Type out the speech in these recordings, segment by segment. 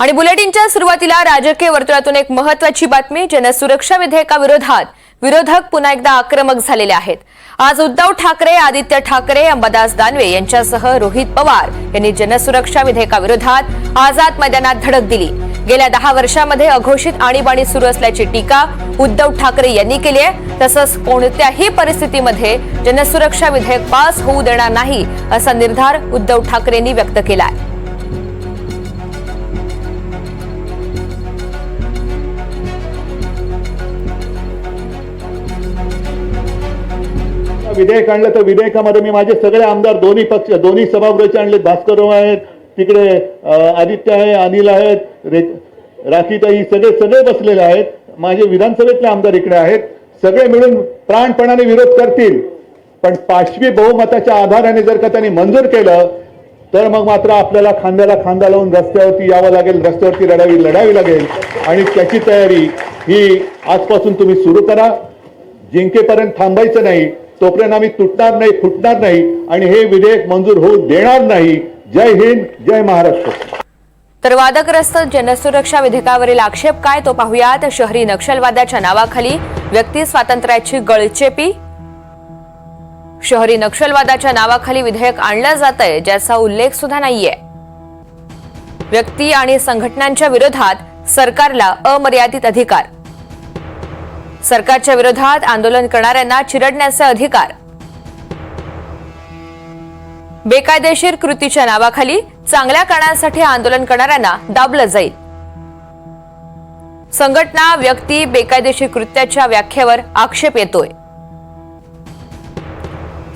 आणि बुलेटिनच्या सुरुवातीला राजकीय वर्तुळातून एक महत्वाची बातमी जनसुरक्षा विधेयकाविरोधात विरोधक पुन्हा एकदा आक्रमक झालेले आहेत. आज उद्धव ठाकरे आदित्य ठाकरे अंबादास दानवे यांच्यासह रोहित पवार यांनी जनसुरक्षा विधेयकाविरोधात आझाद मैदानात धडक दिली. गेल्या दहा वर्षामध्ये अघोषित आणीबाणी सुरू असल्याची टीका उद्धव ठाकरे यांनी केली आहे. तसंच कोणत्याही परिस्थितीमध्ये जनसुरक्षा विधेयक पास होऊ देणार नाही असा निर्धार उद्धव ठाकरेंनी व्यक्त केला आहे विधेयक आणलं तर विधेयकामध्ये मी माझे सगळे आमदार दोन्ही पक्ष दोन्ही सभागृहाचे आणले. भास्कर आहेत तिकडे आदित्य आहे अनिल आहेत रे- राखीताई सगळे सगळे बसलेले आहेत. माझे विधानसभेतले आमदार इकडे आहेत. सगळे मिळून प्राणपणाने विरोध करतील. पण पाचवी बहुमताच्या आधाराने जर का त्यांनी मंजूर केलं तर मग मात्र आपल्याला खांद्याला खांदा लावून रस्त्यावरती यावं लागेल रस्त्यावरती लढावी लढावी लागेल. आणि त्याची तयारी ही आजपासून तुम्ही सुरू करा. जिंकेपर्यंत थांबायचं नाही. तोपर्यंत आम्ही तुटणार नाही फुटणार नाही आणि हे विधेयक मंजूर होऊ देणार नाही. जय हिंद जय महाराष्ट्र. तर वादग्रस्त जनसुरक्षा विधेयकावरील आक्षेप काय तो पाहुयात. शहरी नक्षलवादाच्या नावाखाली व्यक्ती स्वातंत्र्याची गळचेपी. शहरी नक्षलवादाच्या नावाखाली विधेयक आणलं जात आहे ज्याचा उल्लेख सुद्धा नाहीये. व्यक्ती आणि संघटनांच्या विरोधात सरकारला अमर्यादित अधिकार. सरकारच्या विरोधात आंदोलन करणाऱ्यांना चिरडण्याचे अधिकार. बेकायदेशीर कृतीच्या नावाखाली चांगल्या कारणांसाठी आंदोलन करणाऱ्यांना दाबलं जाईल. संघटना व्यक्ती बेकायदेशीर कृत्याच्या व्याख्येवर आक्षेप येतोय.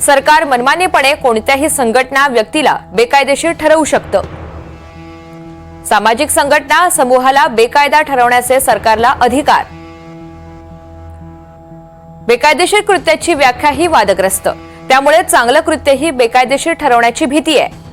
सरकार मनमानीपणे कोणत्याही संघटना व्यक्तीला बेकायदेशीर ठरवू शकतं. सामाजिक संघटना समूहाला बेकायदा ठरवण्याचे सरकारला अधिकार. बेकायदेशीर कृत्याची व्याख्या ही वादग्रस्त. त्यामुळे चांगलं कृत्यही बेकायदेशीर ठरवण्याची भीती आहे.